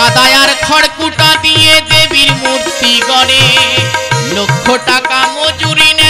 কাদায়ার খড়কুটা দিয়ে দেবীর মূর্তি গড়ে। লক্ষ টাকা মজুরি নেই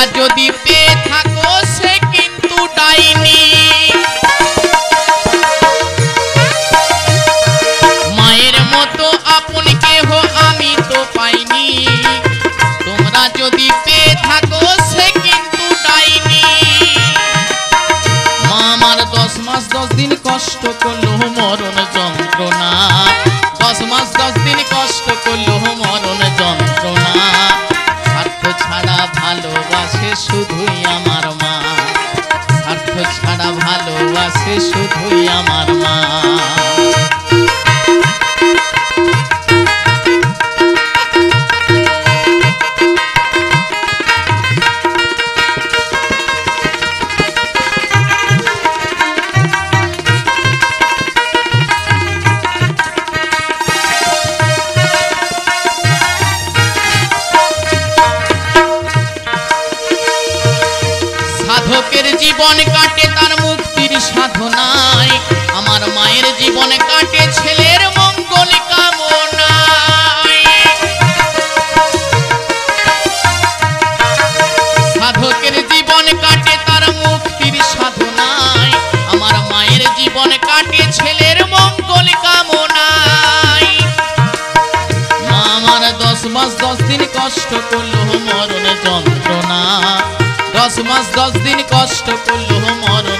তোমরা যদি পেয়ে থাকো, সে কিন্তু ডাইনি। মায়ের মতো আপন কেহ আমি তো পাইনি। তোমরা যদি পেয়ে থাকো, সে কিন্তু ডাইনি। মা আমার দশ মাস দশ দিন কষ্ট করল, মরণ যন্ত্রণা ভালোবাসে শুধুই আমার মা। সাধকের জীবন কাটে তার মুক্তির মায়ের জীবন কাটে ছেলের মঙ্গল সাধকের জীবন কাটে তার মুক্তির সাধনায়। আমার মায়ের জীবন কাটে ছেলের মঙ্গল কামনায়। আমার দশ মাস দশ দিন কষ্ট করল মরণ যন্ত্রণা। দশ মাস দশ দিন কষ্ট করল মরণ